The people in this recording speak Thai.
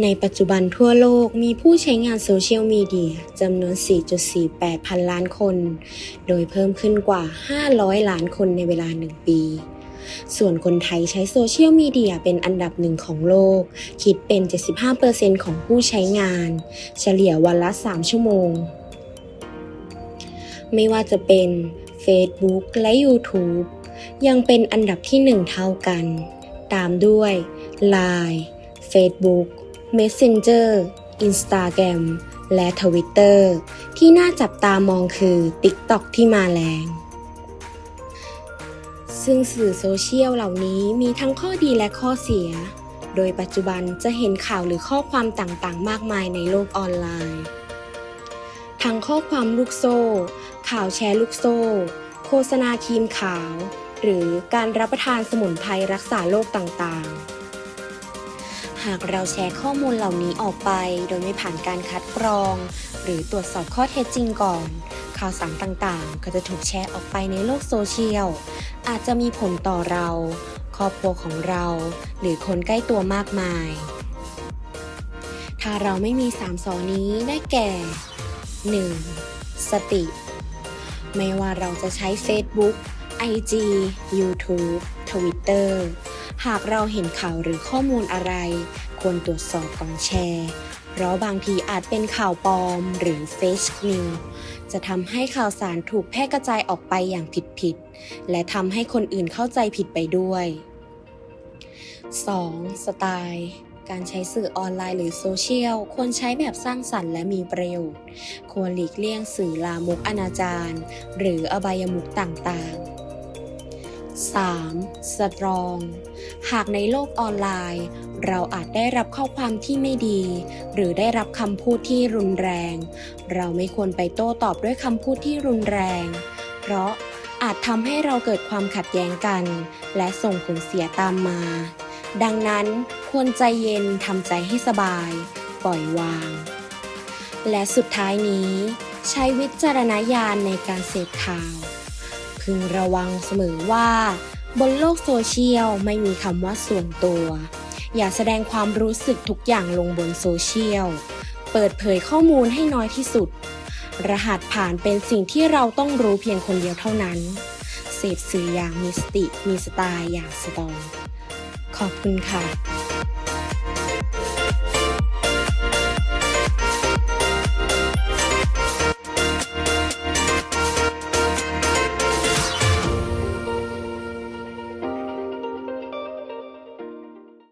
ในปัจจุบันทั่วโลกมีผู้ใช้งานโซเชียลมีเดียจำนวน 4.48 พันล้านคน โดยเพิ่มขึ้นกว่า 500 ล้านคนในเวลา 1 ปี ส่วนคนไทยใช้โซเชียลมีเดียเป็นอันดับหนึ่งของโลก คิดเป็น 75%ของผู้ใช้งาน เฉลี่ยวันละ 3 ชั่วโมง ไม่ว่าจะเป็น Facebook และ YouTube ยังเป็นอันดับที่หนึ่งเท่ากัน ตามด้วย Line Facebook Messenger Instagram และ Twitter ที่น่าจับตามองคือ TikTok ที่มาแรง ซึ่งสื่อโซเชียลเหล่านี้มีทั้งข้อดีและข้อเสีย โดยปัจจุบันจะเห็นข่าวหรือข้อความต่างๆ มากมายในโลกออนไลน์ ทั้งข้อความลูกโซ่ ข่าวแชร์ลูกโซ่ โฆษณาครีมขาว หรือการรับประทานสมุนไพรรักษาโรคต่างๆ หากเราแชร์ข้อมูลเหล่านี้ออกไป โดยไม่ผ่านการคัดกรอง หรือตรวจสอบข้อเท็จจริงก่อน ข่าวสารต่างๆ ก็จะถูกแชร์ออกไปในโลกโซเชียล อาจจะมีผลต่อเรา ครอบครัวของเรา หรือคนใกล้ตัวมากมาย ถ้าเราไม่มีสามสอนี้ได้แก่ 1. สติ ไม่ว่าเราจะใช้ Facebook IG YouTube Twitter หากเราเห็นข่าวหรือข้อมูลอะไร ควรตรวจสอบก่อนแชร์ เพราะบางทีอาจเป็นข่าวปลอมหรือ Fake News จะทำให้ข่าวสารถูกแพร่กระจายออกไปอย่างผิดๆและทำให้คนอื่นเข้าใจผิดไปด้วย 2. สไตล์การใช้สื่อออนไลน์หรือโซเชียลควรใช้แบบสร้างสรรค์และมีประโยชน์ ควรหลีกเลี่ยงสื่อลามกอนาจารหรืออบายมุขต่างๆ 3. สตรอง หากในโลกออนไลน์ เราอาจได้รับข้อความที่ไม่ดี หรือได้รับคำพูดที่รุนแรง เราไม่ควรไปโต้ตอบด้วยคำพูดที่รุนแรง เพราะอาจทำให้เราเกิดความขัดแย้งกัน และส่งผลเสียตามมา ดังนั้นควรใจเย็นทำใจให้สบาย ปล่อยวาง และสุดท้ายนี้ ใช้วิจารณญาณในการเสพข่าว พึงระวังเสมอว่า บนโลกโซเชียลไม่มีคำว่าส่วนตัว อย่าแสดงความรู้สึกทุกอย่างลงบนโซเชียล เปิดเผยข้อมูลให้น้อยที่สุด รหัสผ่านเป็นสิ่งที่เราต้องรู้เพียงคนเดียวเท่านั้น เสพสื่ออย่างมีสติมีสไตล์อย่างสตรอง ขอบคุณค่ะ